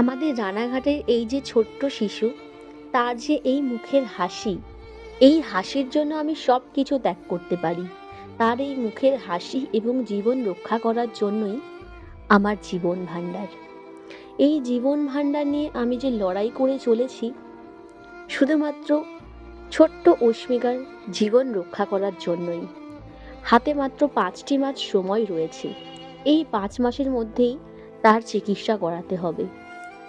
আমাদের রানাঘাটের এই যে ছোট্ট শিশু, তার যে এই মুখের হাসি, এই হাসির জন্য আমি সব কিছু ত্যাগ করতে পারি। তার এই মুখের হাসি এবং জীবন রক্ষা করার জন্যই আমার জীবন ভাণ্ডার। এই জীবন ভাণ্ডার নিয়ে আমি যে লড়াই করে চলেছি, শুধুমাত্র ছোট্ট অস্মিকার জীবন রক্ষা করার জন্যই। হাতে মাত্র পাঁচটি মাস সময় রয়েছে। এই পাঁচ মাসের মধ্যেই তার চিকিৎসা করাতে হবে।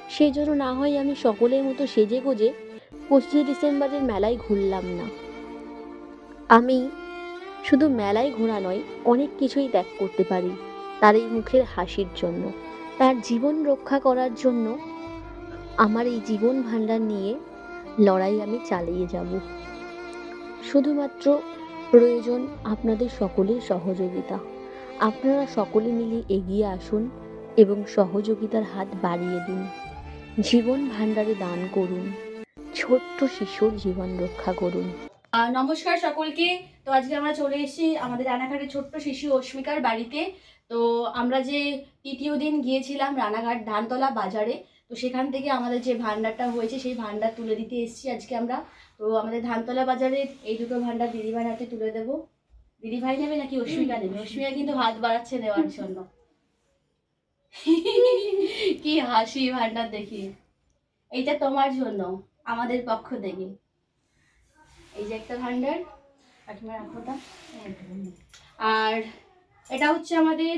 সেই জন্য না হয় আমি সকলের মতো সেজে গুজে পঁচিশে ডিসেম্বরের মেলায় ঘুরলাম না। আমি শুধু মেলায় ঘোরা নয়, অনেক কিছুই ত্যাগ করতে পারি তার এই মুখের হাসির জন্য। তার জীবন রক্ষা করার জন্য আমার এই জীবন ভাণ্ডার নিয়ে লড়াই আমি চালিয়ে যাব। শুধুমাত্র প্রয়োজন আপনাদের সকলের সহযোগিতা। আপনারা সকলে মিলে এগিয়ে আসুন এবং সহযোগিতার হাত বাড়িয়ে দিন। জীবন ভাণ্ডারে দান করুন। ছোট্ট শিশুর জীবন রক্ষা করুন। নমস্কার সকলকে। তো আজকে আমরা চলে এসেছি আমাদের রানাঘাটের ছোট্ট শিশু অস্মিকার বাড়িতে। তো আমরা যে তৃতীয় দিন গিয়েছিলাম রানাঘাট ধানতলা বাজারে, তো সেখান থেকে আমাদের যে ভান্ডারটা হয়েছে, সেই ভান্ডার তুলে দিতে এসেছি আজকে আমরা। তো আমাদের ধানতলা বাজারের এই দুটো ভান্ডার দিদিভাই হাতে তুলে দেবো। দিদিভাই নেবে নাকি অস্মিকা নেবে? অস্মিকা কিন্তু হাত বাড়াচ্ছে নেওয়ার জন্য। কি হাসি ভান্ডার দেখি। এইটা তোমার জন্য, আমাদের পক্ষ থেকে। এই যে একটা ভান্ডার। আর এটা হচ্ছে আমাদের,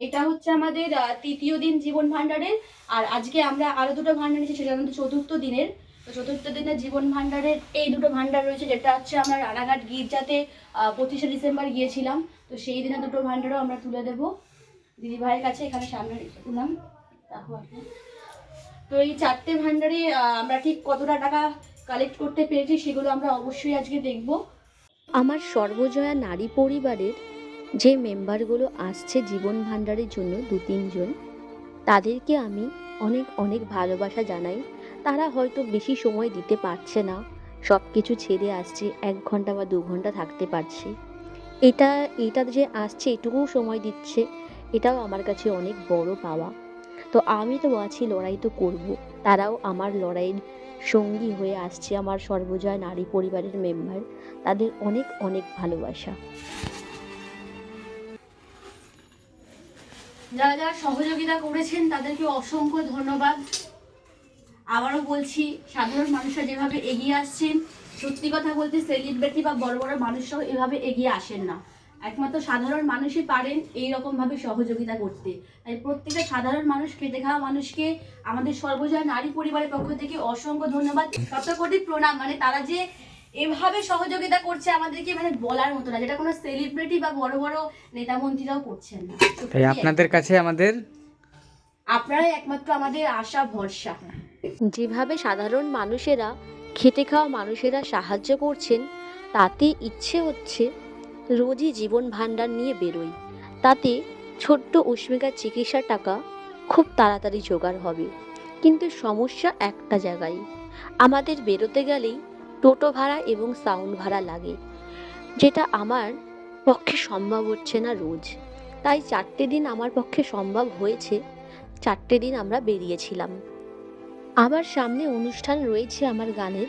এটা হচ্ছে আমাদের তৃতীয় দিন জীবন ভান্ডারের। আর আজকে আমরা আরও দুটো ভান্ডার নিয়েছি, সেটা আমাদের চতুর্থ দিনের। তো চতুর্থ দিনের জীবন ভান্ডারের এই দুটো ভান্ডার রয়েছে, যেটা হচ্ছে আমরা রানাঘাট গির্জাতে পঁচিশে ডিসেম্বর গিয়েছিলাম। তো সেই দিনে দুটো ভান্ডারও আমরা তুলে দেবো। দিদি ভাইয়ের কাছে এখানে সামনে রেখে রাখো আপনি। তো এই চারটে ভান্ডারে আমরা ঠিক কতটা টাকা কালেক্ট করতে পেরেছি সেগুলো আমরা অবশ্যই আজকে দেখব। আমার সর্বজয়া নারী পরিবারের যে মেম্বারগুলো আসছে জীবন ভাণ্ডারের জন্য দু তিনজন, তাদেরকে আমি অনেক অনেক ভালোবাসা জানাই। তারা হয়তো বেশি সময় দিতে পারছে না সব কিছু ছেড়ে আসছে, এক ঘণ্টা বা দু ঘণ্টা থাকতে পারছে। এটা এটা যে আসছে, এটুকুও সময় দিচ্ছে এটাও আমার কাছে অনেক বড় পাওয়া। তো আমি তো আছি, লড়াই তো করব। তারাও আমার লড়াইয়ের সঙ্গী হয়ে আসছে আমার সর্বজয় নারী পরিবারের মেম্বার তাদের অনেক অনেক ভালোবাসা। যারা যারা সহযোগিতা করেছেন, তাদেরকে অসংখ্য ধন্যবাদ। আবারও বলছি, সাধারণ মানুষরা যেভাবে এগিয়ে আসছেন, সত্যি কথা বলতে সেলিব্রিটি বা বড় বড় মানুষরাও এভাবে এগিয়ে আসেন না। একমাত্র সাধারণ মানুষই পারেন এই রকম ভাবে সহযোগিতা করতে। তাই প্রত্যেকটা সাধারণ মানুষ খেটে খাওয়া মানুষকে আমাদের সর্বজয় নারী পরিবারের পক্ষ থেকে অসংখ্য ধন্যবাদ। শতকোটি প্রণাম মানে তারা যে এভাবে সহযোগিতা করছে আমাদেরকে মানে বলার মতো না যেটা কোনো সেলিব্রিটি বা বড় বড় নেতা মন্ত্রীরাও করছেন না। তাই আপনাদের কাছে আমাদের আপনারাই একমাত্র আমাদের আশা ভরসা। যেভাবে সাধারণ মানুষেরা খেটে খাওয়া মানুষেরা সাহায্য করছেন তাতে ইচ্ছে হচ্ছে রোজই জীবন ভাণ্ডার নিয়ে বেরোই। তাতে ছোট্ট অস্মিকার চিকিৎসার টাকা খুব তাড়াতাড়ি জোগাড় হবে। কিন্তু সমস্যা একটা জায়গায়। আমাদের বেরোতে গেলেই টোটো ভাড়া এবং সাউন্ড ভাড়া লাগে, যেটা আমার পক্ষে সম্ভব হচ্ছে না রোজ। তাই চারটে দিন আমার পক্ষে সম্ভব হয়েছে, চারটে দিন আমরা বেরিয়েছিলাম। আমার সামনে অনুষ্ঠান রয়েছে আমার গানের।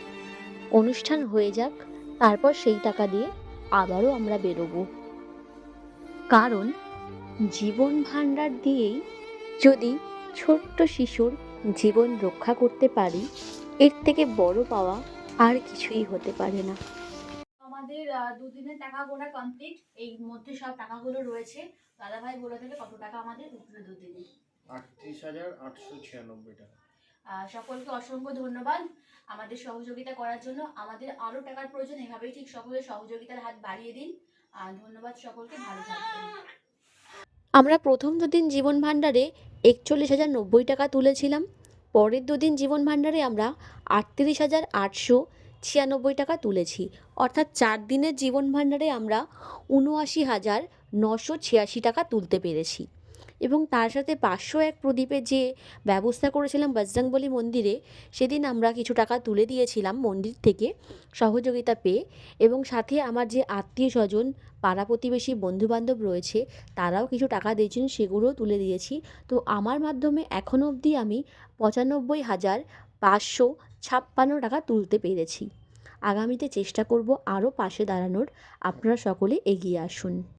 অনুষ্ঠান হয়ে যাক, তারপর সেই টাকা দিয়ে আবারও আমরা বেরোবো। কারণ জীবন ভাণ্ডার দিয়েই যদি ছোট্ট শিশুর জীবন রক্ষা করতে পারি এর থেকে বড় পাওয়া আর কিছুই হতে পারে না। আমাদের দুদিনের টাকা গোনা কমপ্লিট এই মধ্যে সব টাকাগুলো রয়েছে। দাদা ভাই বলে দেবে কত টাকা আমাদের উঠল দুদিনে। আটত্রিশ হাজার আটশো ছিয়ানব্বই টাকা। সকলকে অসংখ্য ধন্যবাদ আমাদের সহযোগিতা করার জন্য। আমাদের আরও টাকার প্রয়োজন, এভাবেই ঠিক সকলের সহযোগিতার হাত বাড়িয়ে দিন। ধন্যবাদ সকলকে, ভালো থাকবেন। আমরা প্রথম দুদিন জীবন ভাণ্ডারে একচল্লিশ হাজার নব্বই টাকা তুলেছিলাম। পরের দুদিন জীবন ভাণ্ডারে আমরা আটত্রিশ হাজার আটশো ছিয়ানব্বই টাকা তুলেছি। অর্থাৎ চার দিনের জীবন ভাণ্ডারে আমরা উনআশি হাজার নশো ছিয়াশি টাকা তুলতে পেরেছি। এবং তার সাথে পাঁচশো এক প্রদীপের যে ব্যবস্থা করেছিলাম বজরংবলী মন্দিরে, সেদিন আমরা কিছু টাকা তুলে দিয়েছিলাম মন্দির থেকে সহযোগিতা পেয়ে এবং সাথে আমার যে আত্মীয় স্বজন, পাড়া প্রতিবেশী, বন্ধুবান্ধব রয়েছে, তারাও কিছু টাকা দিয়েছেন সেগুলোও তুলে দিয়েছি। তো আমার মাধ্যমে এখনও অবধি আমি পঁচানব্বই হাজার পাঁচশো ছাপ্পান্ন টাকা তুলতে পেরেছি। আগামীতে চেষ্টা করব আরও পাশে দাঁড়ানোর। আপনারা সকলে এগিয়ে আসুন।